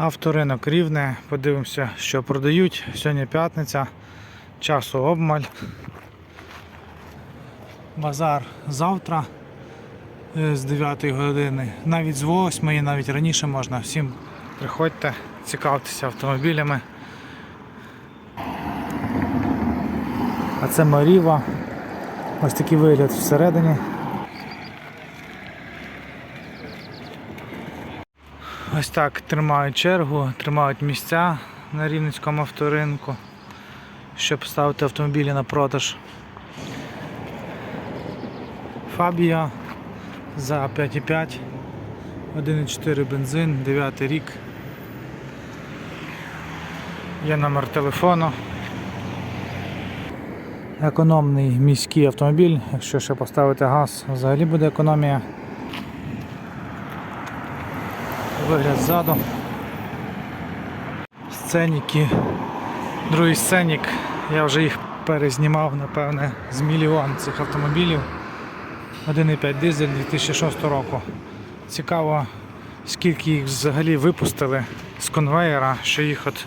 Авторинок рівне. Подивимося, що продають. Сьогодні п'ятниця, часу обмаль. Базар завтра е, з 9 години, навіть з 8, навіть раніше можна. Всім приходьте, цікавтеся автомобілями. А це Маріва. Ось такий вигляд всередині. Ось так тримають чергу, тримають місця на Рівненському авторинку, щоб ставити автомобілі на продаж. Фабія за 5,5, 1,4 бензин, 9 рік. Є номер телефону. Економний міський автомобіль, якщо ще поставити газ, взагалі буде економія. Вигляд ззаду. Сценіки. Другий сценік. Я вже їх перезнімав, напевне, з мільйон цих автомобілів. 1,5 дизель 2006 року. Цікаво, скільки їх взагалі випустили з конвейера, що їх от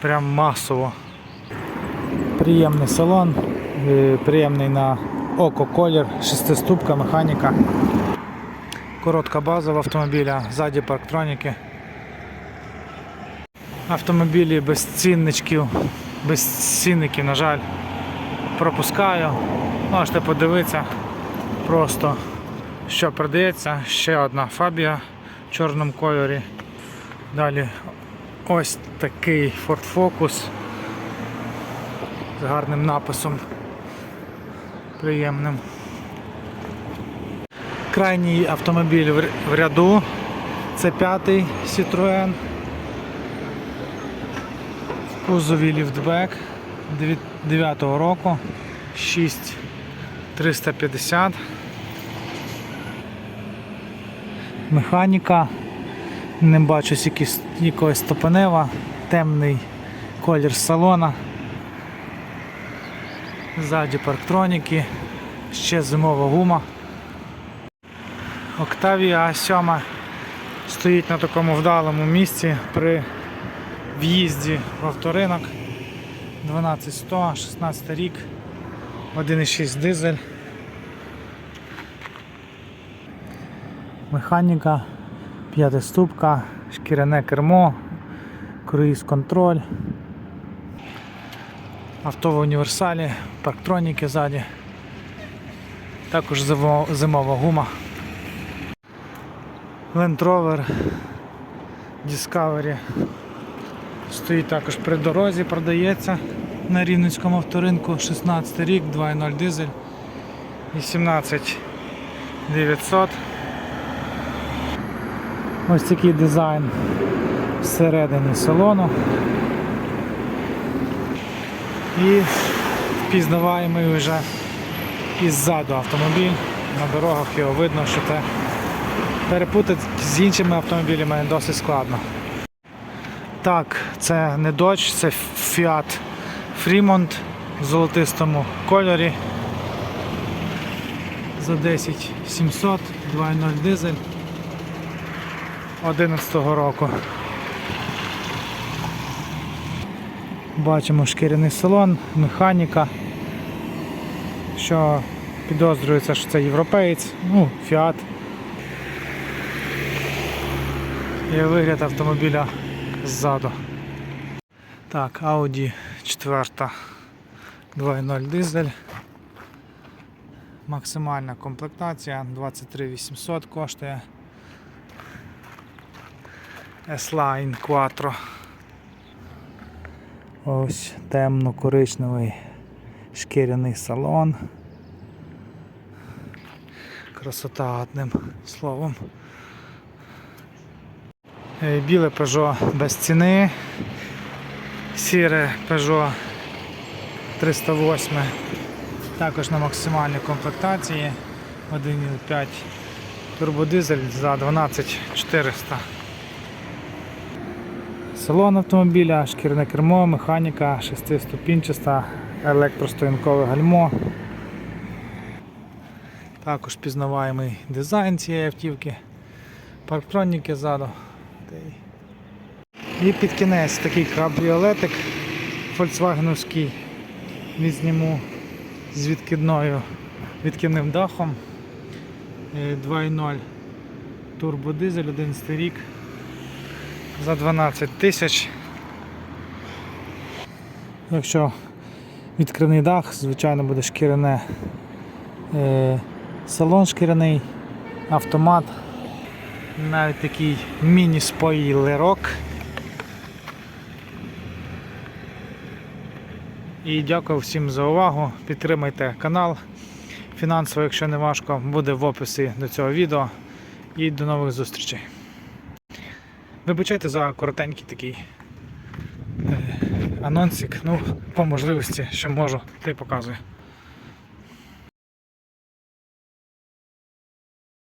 прям масово. Приємний салон, е, приємний на око колір, шестиступка, механіка. Коротка база в автомобіля, ззаді парктроніки. Автомобілі без цінничків, без цінників, на жаль, пропускаю. Можете подивитися просто, що продається. Ще одна фабія в чорному кольорі. Далі ось такий Ford Focus з гарним написом. Приємним. Крайній автомобіль в ряду. Це п'ятий Citroën. В кузові ліфтбек 9 року. 6350. Механіка. Не бачу якогось стопанева. Темний колір салона. Ззаді парктроніки. Ще зимова гума. Octavia A7 стоїть на такому вдалому місці при в'їзді в авторинок. 12100, 16 рік, 1,6 дизель. Механіка, п'ятиступка, шкіряне кермо, круїз контроль. Авто в універсалі, парктроніки ззаді. Також зимова гума. Land Rover Discovery стоїть також при дорозі, продається на Рівненському авторинку 16 рік, 2.0 дизель, 18 900. Ось такий дизайн всередині салону. І впізнаваємий вже іззаду автомобіль. На дорогах його видно, що це перепутати з іншими автомобілями досить складно. Так, це не Dodge, це Fiat Fremont в золотистому кольорі. За 10 700, 2.0 дизель 11 року. Бачимо шкіряний салон, механіка, що підозрюється, що це європеєць, ну, Fiat. Є вигляд автомобіля ззаду. Так, Audi 4 2.0 дизель. Максимальна комплектація 23 800 коштує. S-Line Quattro. Ось темно-коричневий шкіряний салон. Красота одним словом. Е, Біле Peugeot без ціни. Сіре Peugeot 308. Також на максимальній комплектації 1,5 турбодизель за 12400. Салон автомобіля, шкірне кермо, механіка, шестиступінчаста, електростоянкове гальмо. Також пізнаваємий дизайн цієї автівки, парктроніки ззаду. Та й І під кінець такий кабріолетик фольксвагеновський відзніму з відкидною відкидним дахом. Е, 2.0 турбодизель, 11 рік за 12 тисяч. Якщо відкривний дах, звичайно буде шкіряне е, салон шкіряний, автомат, навіть такий міні-спойлерок. І дякую всім за увагу. Підтримайте канал. Фінансово, якщо не важко, буде в описі до цього відео. І до нових зустрічей. Вибачайте за коротенький такий е, анонсик. Ну, по можливості, що можу, ти показую.